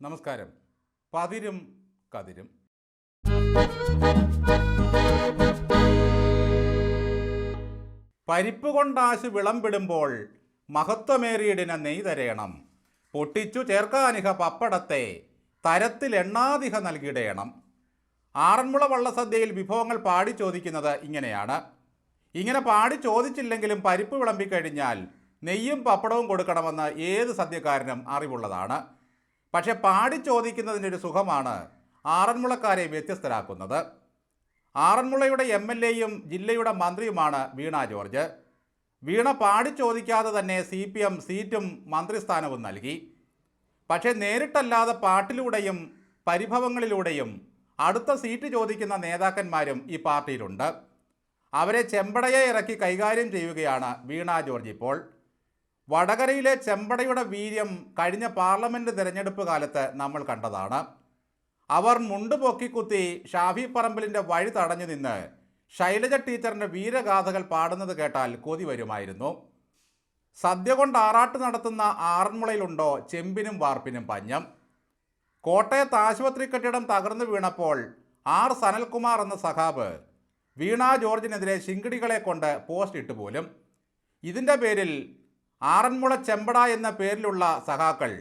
നമസ്കാരം. പതിരും കതിരും. പരിപ്പ് കൊണ്ടാശ് വിളമ്പിടുമ്പോൾ മഹത്വമേറിയിടിനെ നെയ് തരയണം. പൊട്ടിച്ചു ചേർക്കാനിഹ പപ്പടത്തെ തരത്തിൽ എണ്ണാതിഹ നൽകിയിടയണം ആറന്മുള വള്ളസദ്യയിൽ വിഭവങ്ങൾ പാടി ചോദിക്കുന്നത് ഇങ്ങനെയാണ്. ഇങ്ങനെ പാടി ചോദിച്ചില്ലെങ്കിലും പരിപ്പ് വിളമ്പിക്കഴിഞ്ഞാൽ നെയ്യും പപ്പടവും കൊടുക്കണമെന്ന് ഏത് സദ്യക്കാരനും അറിവുള്ളതാണ്. പക്ഷെ പാടി ചോദിക്കുന്നതിന്റെ ഒരു സുഖമാണ് ആറന്മുളക്കാരെ വ്യത്യസ്തരാക്കുന്നത്. ആറന്മുളയുടെ എം എൽ എയും ജില്ലയുടെ മന്ത്രിയുമാണ് വീണ ജോർജ്. വീണ പാടി ചോദിക്കാതെ തന്നെ സി പി എം സീറ്റും മന്ത്രിസ്ഥാനവും നൽകി. പക്ഷേ നേരിട്ടല്ലാതെ പാട്ടിലൂടെയും പരിഭവങ്ങളിലൂടെയും അടുത്ത സീറ്റ് ചോദിക്കുന്ന നേതാക്കന്മാരും ഈ പാർട്ടിയിലുണ്ട്. അവരെ ചെമ്പടയെ ഇറക്കി കൈകാര്യം ചെയ്യുകയാണ് വീണ ജോർജ് ഇപ്പോൾ. വടകരയിലെ ചെമ്പടയുടെ വീര്യം കഴിഞ്ഞ പാർലമെന്റ് തിരഞ്ഞെടുപ്പ് കാലത്ത് നമ്മൾ കണ്ടതാണ്. അവർ മുണ്ട് പൊക്കിക്കുത്തി ഷാഫി പറമ്പലിന്റെ വഴി തടഞ്ഞു നിന്ന് ശൈലജ ടീച്ചറിന്റെ വീരഗാഥകൾ പാടുന്നത് കേട്ടാൽ കൊതി വരുമായിരുന്നു. സദ്യ കൊണ്ട് ആറാട്ട് നടത്തുന്ന ആറന്മുളയിലുണ്ടോ ചെമ്പിനും വാർപ്പിനും പഞ്ഞം. കോട്ടയത്ത് ആശുപത്രി കെട്ടിടം തകർന്നു വീണപ്പോൾ ആർ സനൽകുമാർ എന്ന സഖാബ് വീണ ജോർജിനെതിരെ ശിങ്കിടികളെ കൊണ്ട് പോസ്റ്റ് ഇട്ടുപോലും ഇതിന്റെ പേരിൽ ആറന്മുള ചെമ്പട എന്ന പേരിലുള്ള സഖാക്കൾ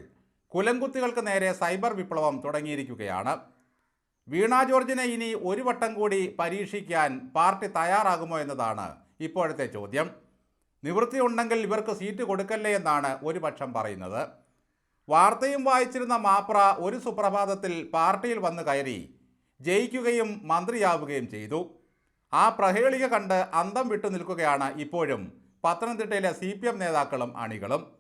കുലംകുത്തികൾക്ക് നേരെ സൈബർ വിപ്ലവം തുടങ്ങിയിരിക്കുകയാണ്. വീണ ജോർജിനെ ഇനി ഒരു വട്ടം കൂടി പരീക്ഷിക്കാൻ പാർട്ടി തയ്യാറാകുമോ എന്നതാണ് ഇപ്പോഴത്തെ ചോദ്യം. നിവൃത്തി ഉണ്ടെങ്കിൽ ഇവർക്ക് സീറ്റ് കൊടുക്കല്ലേ എന്നാണ് ഒരു പക്ഷം പറയുന്നത്. വാർത്തയും വായിച്ചിരുന്ന മാപ്ര ഒരു സുപ്രഭാതത്തിൽ പാർട്ടിയിൽ വന്ന് കയറി ജയിക്കുകയും മന്ത്രിയാവുകയും ചെയ്തു. ആ പ്രഹേളിക കണ്ട് അന്തം വിട്ടു നിൽക്കുകയാണ് ഇപ്പോഴും പത്തനംതിട്ടയിലെ സി പി എം നേതാക്കളും അണികളും.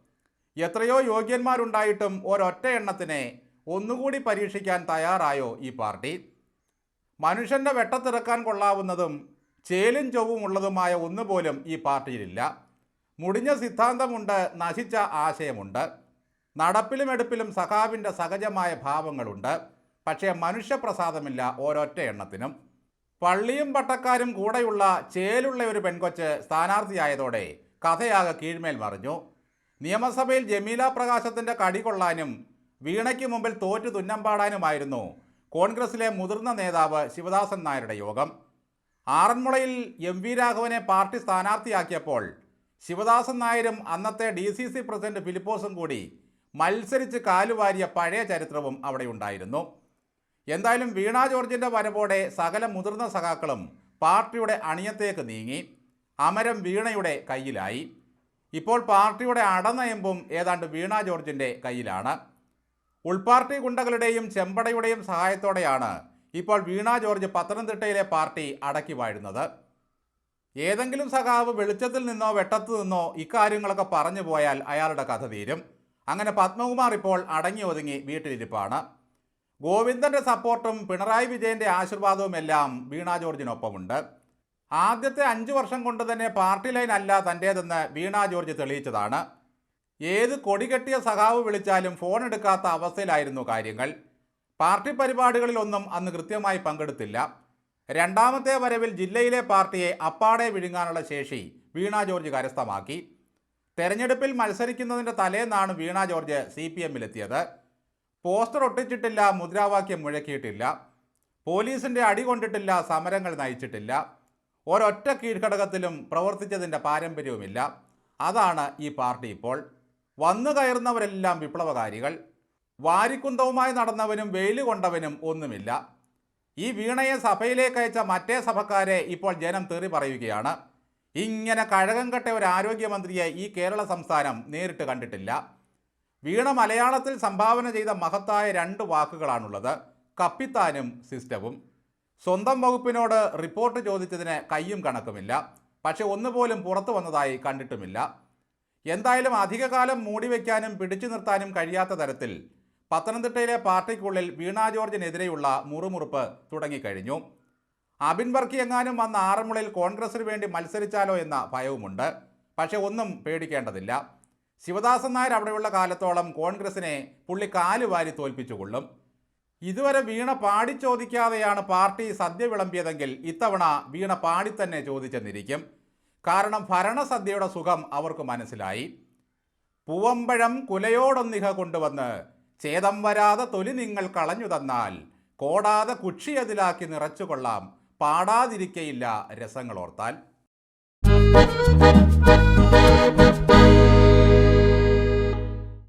എത്രയോ യോഗ്യന്മാരുണ്ടായിട്ടും ഒരൊറ്റ എണ്ണത്തിനെ ഒന്നുകൂടി പരീക്ഷിക്കാൻ തയ്യാറായോ ഈ പാർട്ടി? മനുഷ്യന്റെ വെട്ടത്തിറക്കാൻ കൊള്ളാവുന്നതും ചേലും ചൊവ്വും ഉള്ളതുമായ ഒന്നുപോലും ഈ പാർട്ടിയിലില്ല. മുടിഞ്ഞ സിദ്ധാന്തമുണ്ട് നശിച്ച ആശയമുണ്ട്. നടപ്പിലും എടുപ്പിലും സഖാവിന്റെ സഹജമായ ഭാവങ്ങളുണ്ട്. പക്ഷേ മനുഷ്യപ്രസാദമില്ല ഓരൊറ്റ എണ്ണത്തിനും. പള്ളിയും പട്ടക്കാരും കൂടെയുള്ള ചേലുള്ള ഒരു പെൺകൊച്ച് സ്ഥാനാർത്ഥിയായതോടെ കഥയാകെ കീഴ്മേൽ മറിഞ്ഞു. നിയമസഭയിൽ ജമീല പ്രകാശത്തിന്റെ കടി കൊള്ളാനും വീണയ്ക്ക് മുമ്പിൽ തോറ്റു തുന്നം പാടാനുമായിരുന്നു കോൺഗ്രസിലെ മുതിർന്ന നേതാവ് ശിവദാസൻ നായരുടെ യോഗം. ആറന്മുളയിൽ എം വി രാഘവനെ പാർട്ടി സ്ഥാനാർത്ഥിയാക്കിയപ്പോൾ ശിവദാസൻ നായരും അന്നത്തെ ഡി സി സി പ്രസിഡന്റ് ഫിലിപ്പോസും കൂടി മത്സരിച്ച് കാലുവാരിയ പഴയ ചരിത്രവും അവിടെ ഉണ്ടായിരുന്നു. എന്തായാലും വീണ ജോർജിന്റെ വരവോടെ സകല മുതിർന്ന സഖാക്കളും പാർട്ടിയുടെ അണിയത്തേക്ക് നീങ്ങി. അമരം വീണയുടെ കയ്യിലായി. ഇപ്പോൾ പാർട്ടിയുടെ അടനയമ്പും ഏതാണ്ട് വീണ ജോർജിന്റെ കയ്യിലാണ്. ഉൾപാർട്ടി ഗുണ്ടകളുടെയും ചെമ്പടയുടെയും സഹായത്തോടെയാണ് ഇപ്പോൾ വീണ ജോർജ് പത്തനംതിട്ടയിലെ പാർട്ടി അടക്കി വാഴുന്നത്. ഏതെങ്കിലും സഖാവ് വെളിച്ചത്തിൽ നിന്നോ വെട്ടത്തു നിന്നോ ഇക്കാര്യങ്ങളൊക്കെ പറഞ്ഞു പോയാൽ അയാളുടെ കഥ തീരും. അങ്ങനെ പത്മകുമാർ ഇപ്പോൾ അടങ്ങി ഒതുങ്ങി വീട്ടിലിരിപ്പാണ്. ഗോവിന്ദന്റെ സപ്പോർട്ടും പിണറായി വിജയന്റെ ആശീർവാദവും എല്ലാം വീണ ജോർജിനൊപ്പമുണ്ട്. ആദ്യത്തെ അഞ്ച് വർഷം കൊണ്ട് തന്നെ പാർട്ടി ലൈൻ അല്ല തന്റേതെന്ന് വീണ ജോർജ് തെളിയിച്ചതാണ്. ഏത് കൊടി കെട്ടിയ സഖാവ് വിളിച്ചാലും ഫോൺ എടുക്കാത്ത അവസ്ഥയിലായിരുന്നു കാര്യങ്ങൾ. പാർട്ടി പരിപാടികളിലൊന്നും അന്ന് കൃത്യമായി പങ്കെടുത്തില്ല. രണ്ടാമത്തെ വരവിൽ ജില്ലയിലെ പാർട്ടിയെ അപ്പാടെ വിഴുങ്ങാനുള്ള ശേഷി വീണ ജോർജ് കരസ്ഥമാക്കി. തെരഞ്ഞെടുപ്പിൽ മത്സരിക്കുന്നതിന്റെ തലേന്നാണ് വീണ ജോർജ് സി പി എമ്മിലെത്തിയത്. പോസ്റ്റർ ഒട്ടിച്ചിട്ടില്ല മുദ്രാവാക്യം മുഴക്കിയിട്ടില്ല പോലീസിന്റെ അടി കൊണ്ടിട്ടില്ല സമരങ്ങൾ നയിച്ചിട്ടില്ല ഒരൊറ്റ കീഴ്ഘടകത്തിലും പ്രവർത്തിച്ചതിന്റെ പാരമ്പര്യവുമില്ല. അതാണ് ഈ പാർട്ടി ഇപ്പോൾ. വന്നു കയറുന്നവരെല്ലാം വിപ്ലവകാരികൾ. വാരിക്കുന്തവുമായി നടന്നവനും വെയിൽ കൊണ്ടവനും ഒന്നുമില്ല. ഈ വീണയെ സഭയിലേക്ക് അയച്ച മറ്റേ സഭക്കാരെ ഇപ്പോൾ ജനം തെറി പറയുകയാണ്. ഇങ്ങനെ കഴകം കെട്ട ഒരു ആരോഗ്യമന്ത്രിയെ ഈ കേരള സംസ്ഥാനം നേരിട്ട് കണ്ടിട്ടില്ല. വീണ മലയാളത്തിൽ സംഭാവന ചെയ്ത മഹത്തായ രണ്ട് വാക്കുകളാണുള്ളത്. കപ്പിത്താനും സിസ്റ്റവും. സ്വന്തം വകുപ്പിനോട് റിപ്പോർട്ട് ചോദിച്ചതിന് കയ്യും കണക്കുമില്ല. പക്ഷെ ഒന്നുപോലും പുറത്തു വന്നതായി കണ്ടിട്ടുമില്ല. എന്തായാലും അധികകാലം മൂടിവെക്കാനും പിടിച്ചു നിർത്താനും കഴിയാത്ത തരത്തിൽ പത്തനംതിട്ടയിലെ പാർട്ടിക്കുള്ളിൽ വീണ ജോർജിനെതിരെയുള്ള മുറുമുറുപ്പ് തുടങ്ങിക്കഴിഞ്ഞു. അബിൻ വർക്കി എങ്ങാനും വന്ന ആറന്മുളയിൽ കോൺഗ്രസിന് വേണ്ടി മത്സരിച്ചാലോ എന്ന ഭയവുമുണ്ട്. പക്ഷെ ഒന്നും പേടിക്കേണ്ടതില്ല. ശിവദാസൻ നായർ അവിടെയുള്ള കാലത്തോളം കോൺഗ്രസിനെ പുള്ളി കാലുവാരി തോൽപ്പിച്ചുകൊള്ളും ഇതുവരെ വീണ പാടി ചോദിക്കാതെയാണ് പാർട്ടി സദ്യ വിളമ്പിയതെങ്കിൽ ഇത്തവണ വീണ പാടി തന്നെ ചോദിച്ചെന്നിരിക്കും. കാരണം ഭരണസദ്യയുടെ സുഖം അവർക്ക് മനസ്സിലായി. പൂവമ്പഴം കുലയോടൊന്നിഹ കൊണ്ടുവന്ന് ഛേദം വരാതെ തൊലി നിങ്ങൾ കളഞ്ഞു തന്നാൽ കോടാതെ കുക്ഷി അതിലാക്കി നിറച്ചുകൊള്ളാം പാടാതിരിക്കയില്ല രസങ്ങളോർത്താൽ.